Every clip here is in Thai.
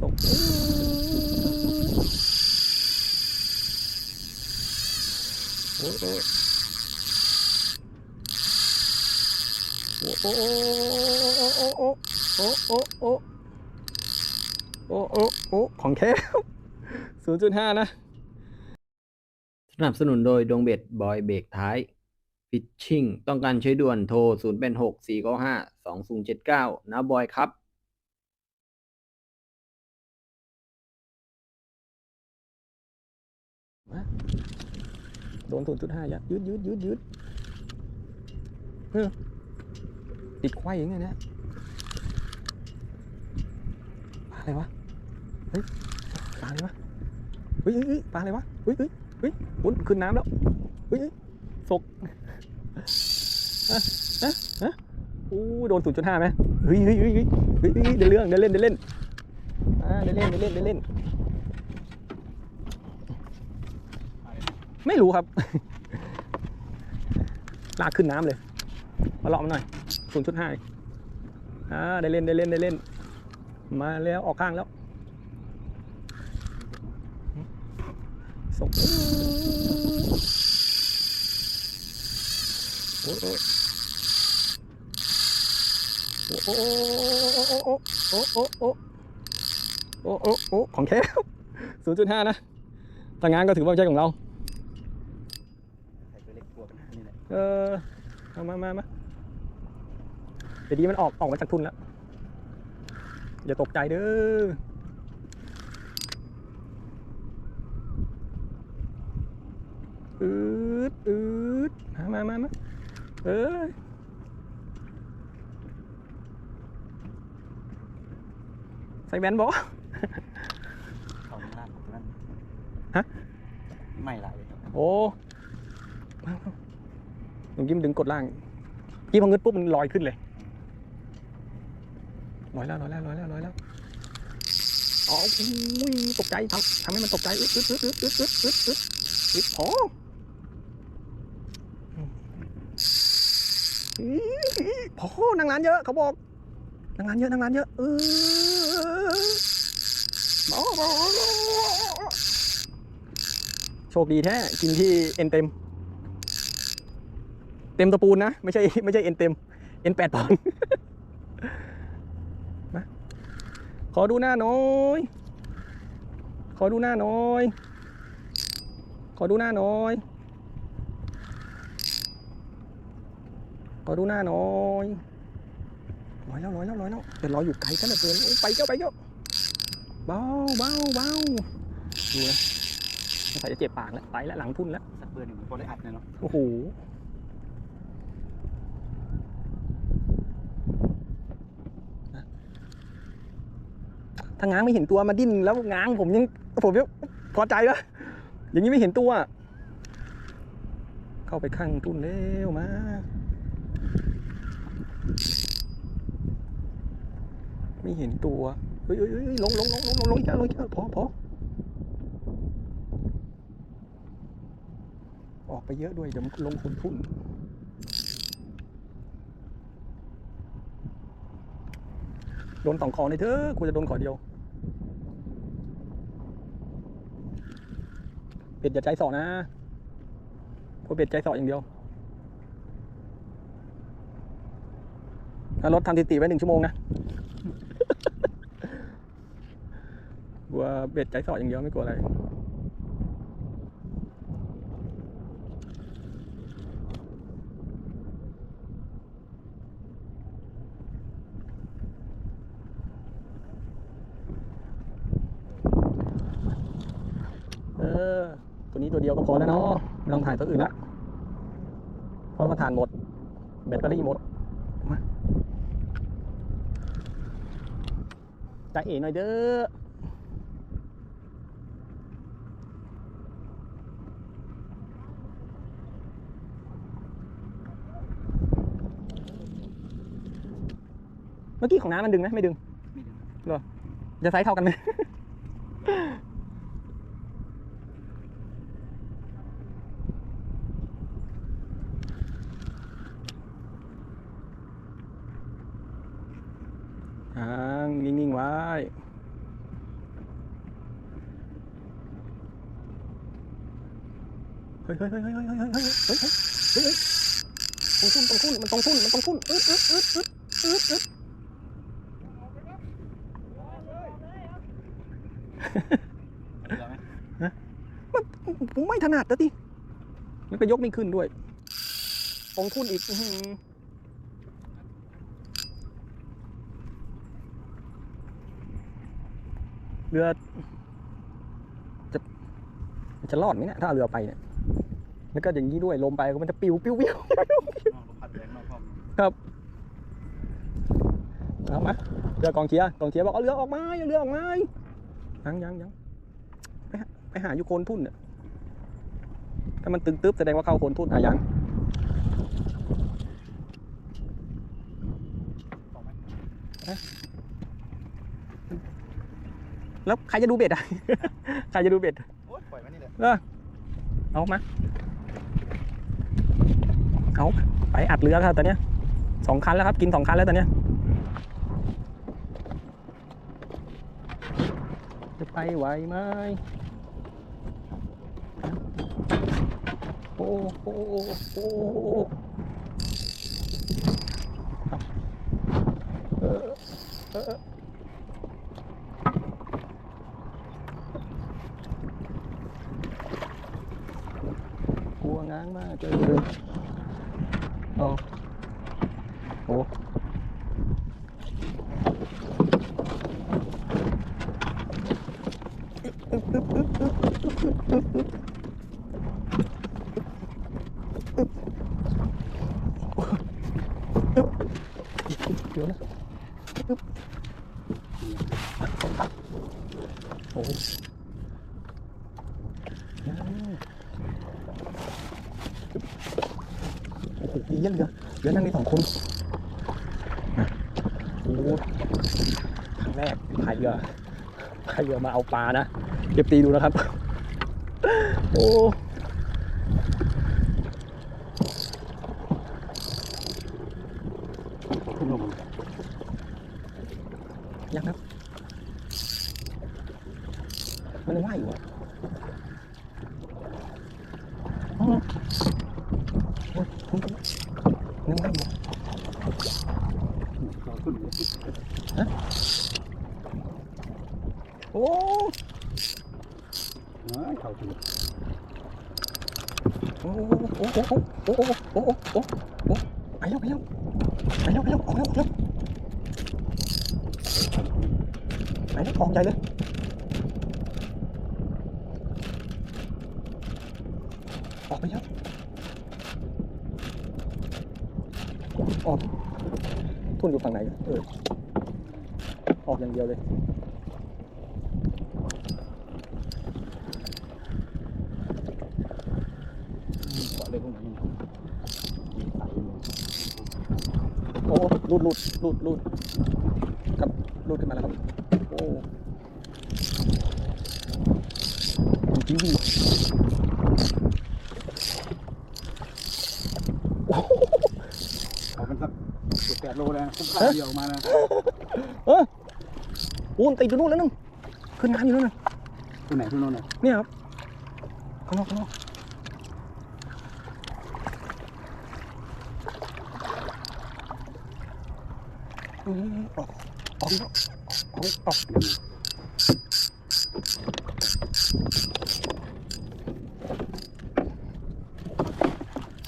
ส่งโอ้โอ้โอ้โอ้โอ้โอ้โอ้โอ้โอ้โอ้โอ้ของแท้ศูนย์จุดห้านะ สนับสนุนโดยดวงเบ็ดบอยเบรกท้าย ฟิชชิ่ง ต้องการใช้ด่วนโทร0เป็น6 4 9 5 2 0 7 9นะบอยครับ โดนศูนย์จุดห้ายัดยืดยืดยืดยืดเออติดไขว้ยังไงเนี่ยปลาอะไรวะเฮ้ยปลาอะไรวะเฮ้ยเฮ้ยปลาอะไรวะเฮ้ยเฮ้ยเฮ้ยปุ้นขึ้นน้ำแล้วเฮ้ยเฮ้ยศกอะอะอะอู้โดนศูนย์จุดห้าไหมเฮ้ยเฮ้ยเฮ้ยเฮ้ยเฮ้ยเฮ้ยเดินเรื่องเดินเล่นเดินเล่นอ่าเดินเล่นเดินเล่นเดินเล่น ไม่รู้ครับ ลากขึ้นน้ำเลย มาเลาะมันหน่อย0.5อ่าได้เล่นได้เล่นได้เล่น มาแล้วออกข้างแล้วส่งโอ้โอ้โอ้โอ้โอ้โอ้โอ้โอ้โอ้โอ้โอ้โอ้โอ้โอ้ของแท้0.5นะทางงานก็ถือว่าไม่ใช่ของเรา ใส่ตัวเล็กกลัวปัญหานี่แหละ เออเอามามามาเดี๋ยวดีมันออกออกมาจากทุนแล้วอย่าตกใจเด้ออืดอืดมามามามาเอ้ยใส่แบนบอเขาข้างล่างตรงนั้นฮะ ไม่ไหลเลยครับ โอ้ หนุ่มยิ้มดึงกดล่างกี้พองึดปุ๊บมันลอยขึ้นเลยลอยแล้วลอยแล้วลอยแล้วลอยแล้วอ๋ออุ้ยตกใจทำทำให้มันตกใจอึดอึดอึดอึดอึดอึดอึดอึดอึดพอพอนางงานเยอะเขาบอกนางงานเยอะนางงานเยอะเออโชคดีแท้กินที่เอ็นเต็ม เต็มตะปูนนะ ไม่ใช่ไม่ใช่เอ็นเต็มเอ็นแปดปอนด์มาขอดูหน้าหน่อยขอดูหน้าหน่อย ขอดูหน้าหน่อย ขอดูหน้าหน่อยลอยแล้วลอยแล้วลอยแล้วแต่ลอยอยู่ไกลกันเหลือเกินโอ้ยไปเจ้าไปเจ้าเบาเบาเบาดูนะสงสัยจะเจ็บปากแล้วไปแล้วหลังพุ่นแล้วสักเบอร์หนึ่งพอได้อัดนะเนาะโอ้โห ถ้าง้างไม่เห็นตัวมาดิ้นแล้วง้างผมยังผมยังพอใจปะอย่างนี้ไม่เห็นตัว เข้าไปข้างตุ้นเร็วมาไม่เห็นตัวเฮ้ยเฮ้ยเฮ้ยลงลงลงลงลงลงอีกแล้วลงอีกแล้วพอพอออกไปเยอะด้วยเดี๋ยวลงทุนทุน โดนสองขอในอยเถอะกูจะโดนขอเดียวเป็ดอย่าใจสอนะพวกเป็ดใจสออย่างเดียวรถทำติติไว้หนึ่งชั่วโมงนะกลัวเบ็ดใจสออย่างเดียวไม่กลัวอะไร เออ ตัวนี้ตัว เดียวก็พอแล้วเนาะไม่ต้องถ่ายตัวอื่นละเพราะว่าถ่านหมด แบตเตอรี่หมดมาใจเอ๋หน่อยเด้อเมื่อกี้ของน้ำมันดึงไหมไม่ดึงไม่ดึงจะไซส์เท่ากันไหม ห่างนิ่งๆไว้ เฮ้ยเฮ้ยเฮ้ยเฮ้ยเฮ้ยเฮ้ยเฮ้ยเฮ้ยเฮ้ยตรงทุ่นตรงทุ่นมันตรงทุ่นมันตรงทุ่นอึ๊ดอึ๊ดอึ๊ดอึ๊ดอึ๊ดอึ๊ดเรือไหมผมไม่ถนัดนะทีมันก็ยกไม่ขึ้นด้วยตรงทุ่นอีกเรือจะจะรอดไหมเนี่ยถ้าเรือไปเนี่ย แล้วก็อย่างนี้ด้วยลมไปก็มันจะปิวปิวปิวอ้าวลมพัดแรงมากพ่อมเอามาเรือกองเชียร์กองเชียร์บอกเอาเรือออกมาเอาเรือออกมายังยังยังไปหาไปหาอยู่โคนทุ่นเนี่ยถ้ามันตึงตึ๊บแสดงว่าเข้าโคนทุ่นอะยังออกไหมแล้วใครจะดูเบ็ดอะ ใครจะดูเบ็ดโอ๊ยปล่อยไว้นี่แหละเอามา เอาไปอัดเรือครับตอนเนี้ยสองคันแล้วครับ กินสองคันแล้วตอนเนี้ยจะไปไหวไหมโอ้โหโอ้เออเออกลัวง้างมากเลย Oh. Oh. แรกพายเรือพายเรือมาเอาปลานะเก็บตีดูนะครับ โอ้ยังครับ มันว่ายอยู่อะอ๋อโอ้ยคุณยังว่ายอยู่ เราขึ้นเลย โอ้ยเขาขึ้นโอ้โอ้โอ้โอ้โอ้โอ้โอ้โอ้โอ้โอ้ไปแล้วไปแล้วไปแล้วไปแล้วออกแล้วออกแล้วไปแล้วออกใหญ่เลยออกไปแล้วออกทุ่นอยู่ฝั่งไหนเออออกอย่างเดียวเลย เกาะเลยพวกนี้มีสายอยู่โอ้รูดรูดรูดรูดครับรูดขึ้นมาแล้วครับ โอ้จริงจริงโอ้โหเอาเป็นสักเจ็ดแปดโลนะคุ้มค่าเดียวออกมานะเออโอ้มันติดอยู่นู่นแล้วนึงขึ้นน้ำอยู่นู่นนะที่ไหนที่โน่นน่ะเนี่ยครับข้างนอกข้างนอกอืมออกออกออกออกออก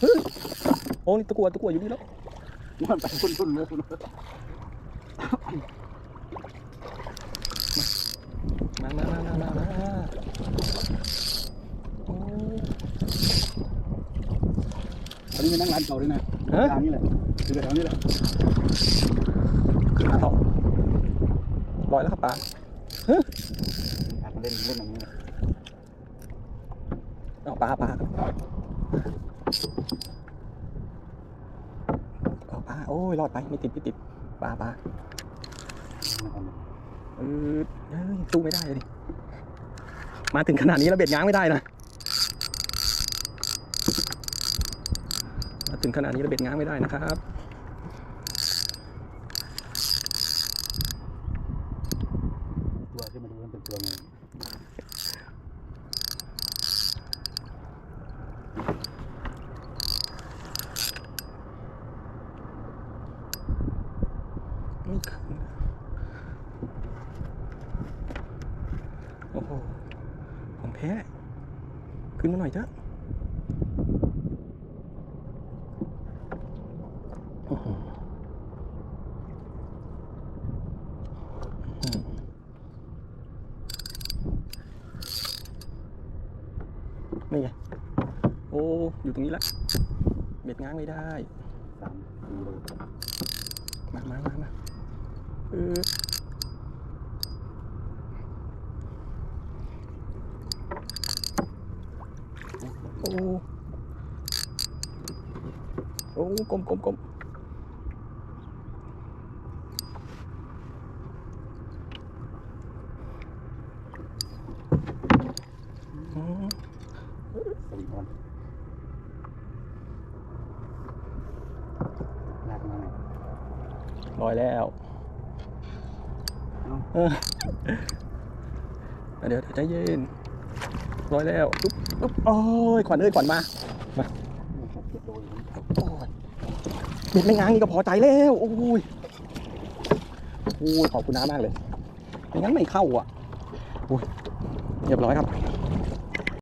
เฮ้ยโอ้นี่ตะกัวตะกัวอยู่นี่แล้วมันไปทุ่นๆเลยคุณมามามามามาโอ้ตอนนี้มีนั่งร้านเก่าด้วยนะฮะทางนี้แหละคือแถวนี้แหละ ต่อลอยแล้วครับปลาอาจจะเล่นเล่นอย่างนี้นะเอาปลาปลาเอาปลาโอ้ยรอดไปไม่ติดไม่ติดปลาปลาเออเอ้ยสู้ไม่ได้เลยดิมาถึงขนาดนี้แล้วเบ็ดง้างไม่ได้นะมาถึงขนาดนี้แล้วเบ็ดง้างไม่ได้นะครับ ไม่ขึ้โอ้โห ผมแพ้ ขึ้นมาหน่อยเถอะโนี่ไง โอ้ อยู่ตรงนี้ละเบ็ดง้างไม่ได้ มามามามา เออโอ้ โอ้กลมกลมกลมอืม สลิงออนลากมาหน่อย ลอยแล้ว เออเดี๋ยวใจเย็นร้อยแล้วปุ๊บปุ๊บโอ้ยขวัญเอ้ยขวัญมามาเจ็ดโลอยู่นะโอ้ยเบ็ดไม่ง้างนี่ก็พอใจแล้วโอ้ยโอ้ยขอบคุณน้ามากเลยไม่งั้นไม่เข้าอะโอ้ยเรียบร้อยครับ